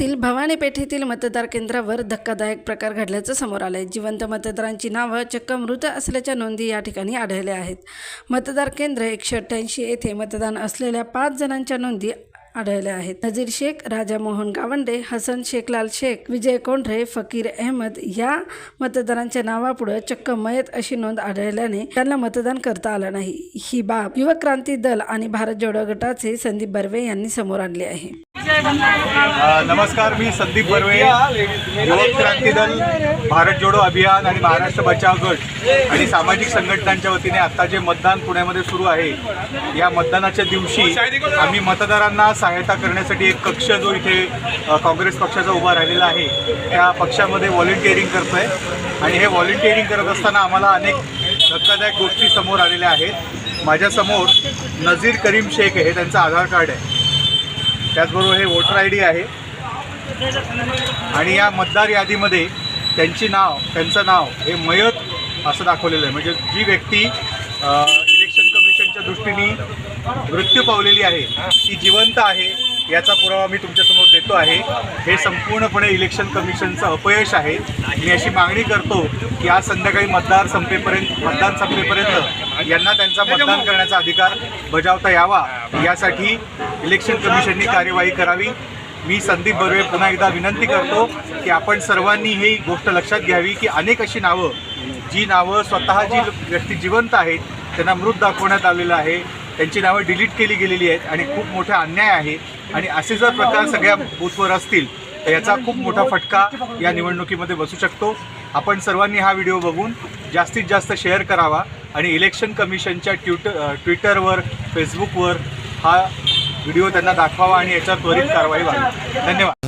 पुण्यातील भवानी पेठेतील मतदार केंद्रावर धक्कादायक प्रकार घडल्याचं समोर आलंय. जिवंत मतदारांची नावं चक्क मृत असल्याच्या नोंदी या ठिकाणी आढळल्या आहेत. मतदार केंद्र एकशे अठ्ठ्याऐंशी येथे मतदान असलेल्या पाच जणांच्या नोंदी आढळल्या आहेत. नजीर शेख राजा मोहन गावंडे हसन शेखलाल शेख विजय कोंढरे फकीर अहमद या मतदारांच्या नावापुढे चक्क मयत अशी नोंद आढळल्याने त्यांना मतदान करता आलं नाही. ही बाब युवक क्रांती दल आणि भारत जोडो गटाचे संदीप बर्वे यांनी समोर आणली आहे. नमस्कार मी संदीप बर्वे युवक क्रांती दल भारत जोडो अभियान आणि महाराष्ट्र बचाव गट आणि सामाजिक संघटनांच्या वतीने आता जे मतदान पुण्यामध्ये सुरू आहे या मतदानाच्या दिवशी आम्ही मतदारांना सहायता करण्यासाठी एक कक्ष जो इथे काँग्रेस पक्षाचा उभा राहिलेला आहे त्या पक्षामध्ये व्हॉलेंटिअरिंग करतोय आणि हे व्हॉलेंटिअरिंग करत असताना आम्हाला अनेक धक्कादायक गोष्टी समोर आलेल्या आहेत. माझ्यासमोर नझीर करीम शेख हे त्यांचं आधार कार्ड आहे. त्याचबरोबर हे वोटर आय डी आहे. आणि या मतदार यादीमध्ये त्यांची नाव त्यांचं नाव हे मयत असं दाखवलेलं आहे. म्हणजे जी व्यक्ती इलेक्शन कमिशनच्या दृष्टीने मृत्यू पावलेली आहे ती जिवंत आहे याचा पुरावा मी तुमच्यासमोर देतो आहे. हे संपूर्णपणे इलेक्शन कमिशनचं अपयश आहे. मी अशी मागणी करतो की आज संध्याकाळी मतदार संपेपर्यंत मतदान संपेपर्यंत यांना त्यांचा मतदान करण्याचा अधिकार बजावता यावा. यासाठी इलेक्शन कमिशननी कार्यवाही करावी. मी संदीप बर्वे पुन्हा एकदा विनंती करतो की आपण सर्वांनी ही गोष्ट लक्षात घ्यावी की अनेक अशी नावं जी नावं स्वतः जी व्यक्ती जिवंत आहेत त्यांना मृत दाखवण्यात आलेलं आहे. त्यांची नावं डिलीट केली गेलेली आहेत आणि खूप मोठा अन्याय आहे. आणि असे जर प्रकार सगळ्या बूथवर असतील तर याचा खूप मोठा फटका या निवडणुकीमध्ये बसू शकतो. आपण सर्वांनी हा व्हिडिओ बघून जास्तीत जास्त शेअर करावा आणि इलेक्शन कमिशनच्या ट्विटर ट्विटरवर फेसबुकवर हा व्हिडिओ त्यांना दाखवावा आणि याच्यावर त्वरित कारवाई व्हावी. धन्यवाद.